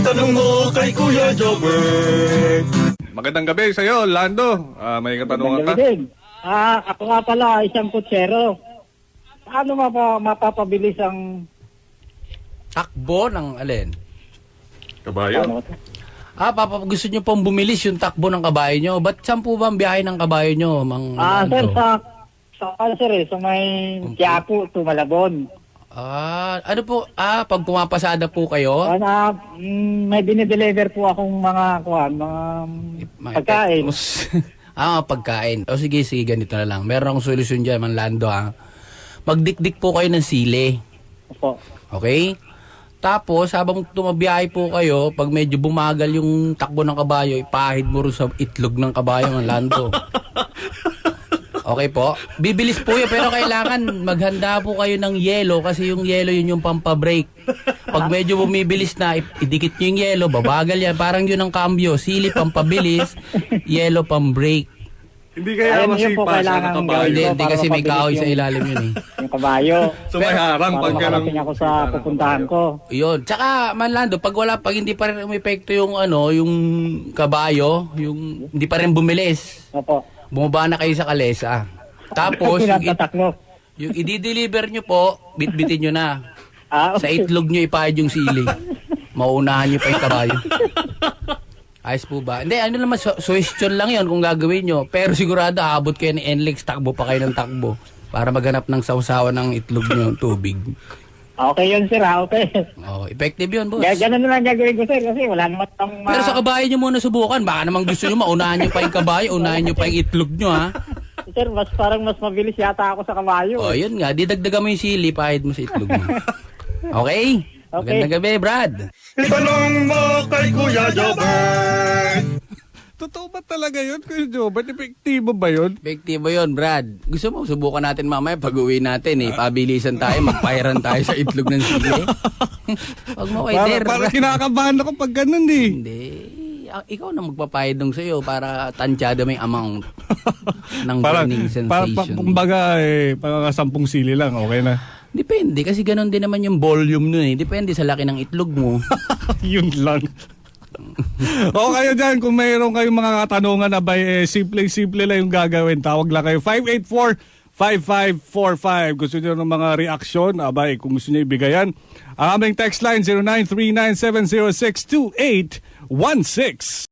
Itanong mo kay Kuya Jobber. Magandang gabi sa iyo, Lando. Ah, may katanungan ka? Magandang gabi. Ah, ako nga pala, isang kutsero. Paano mapa, mapapabilis ang... Takbo ng alin? Kabayo. Ano, Ah, papa, gusto nyo pong bumilis yung takbo ng kabayo nyo. Ba't saan po ba ang biyahe ng kabayo nyo, Mang ah, sir, Lando? sa... Sa ano, sir, eh, sa may Quiapo, to Malabon. Ah, ano po? Ah, pag pumapasada po kayo? Ano, ah, mm, may dinideliver po akong mga, kuhan, mga Mga pagkain. ah, mga pagkain. O sige, sige, ganito na lang. Meron akong solusyon dyan, Mang Lando, ha? Magdikdik po kayo ng sili. Opo. Okay? Tapos, habang tumabiyahe po kayo, pag medyo bumagal yung takbo ng kabayo, ipahid mo rin sa itlog ng kabayo, Mang Lando. Okay po. Bibilis po yun, pero kailangan maghanda po kayo ng yelo kasi yung yelo yun yung pampabrake. Pag medyo bumibilis na, idikit nyo yung yelo, babagal yan. Parang yun ang cambio. Sili pampabilis, yelo pambrake. Hindi kaya Ayun, yun po masipa kailangan ng Hindi, kabayo. hindi para kasi may kahoy sa ilalim yun eh. Yung kabayo. So may harang pag makarating ako sa pupuntahan ko. Yun. Tsaka, Manlando, pag wala, pag hindi pa rin umepekto yung ano, yung kabayo, yung hindi pa rin bumilis, Opo. Bumaba na kayo sa kalesa. Tapos, yung, i- Pinatataklo. yung i-deliver nyo po, bitbitin nyo na. Ah, Sa itlog nyo ipahid yung sili. Maunahan nyo pa yung kabayo. Ayos po ba? Hindi, ano naman, su- suggestion lang yon kung gagawin nyo. Pero sigurado, abot kayo ni NLEX, takbo pa kayo ng takbo. Para maghanap ng sausawan ng itlog nyo, tubig. Okay yun, sir. ah, Okay. Oh, effective yun, boss. Ga- Ganun na lang gagawin ko, sir. Kasi wala naman tong... ma- Pero sa kabayo nyo muna subukan. Baka naman gusto nyo, maunahan nyo pa yung kabayo, unahan nyo pa yung itlog nyo, ha? Sir, mas parang mas mabilis yata ako sa kabayo. Oh, yun nga. Didagdagan mo yung sili, pahid mo sa itlog mo. Okay? Okay. Magandang gabi, Brad. Itanong mo kay Kuya Jobber. Totoo ba talaga yun, Kuya Jobber? Epektibo ba yun? Epektibo yun, Brad. Gusto mo, subukan natin mamaya pag uwi natin eh. Pabilisan tayo, magpahiran tayo sa itlog ng sili. Huwag mo kay Para, para kinakabahan ako pag ganun eh. Hindi. Ah, Ikaw na magpapahid nung sa'yo para tansyado may amount ng Parang, burning para, sensation. pa, kumbaga, eh, parang sampung sili lang, okay na. Depende, kasi ganun din naman yung volume nun eh. Depende sa laki ng itlog mo. Yun lang. o kayo dyan, kung mayroon kayong mga katanungan na ba, eh, simple-simple lang yung gagawin. Tawag lang kayo. 584-5545. Gusto nyo ng mga reaksyon? Abay, kung gusto nyo ibigayan. Ang aming text line, 0939-706-2816.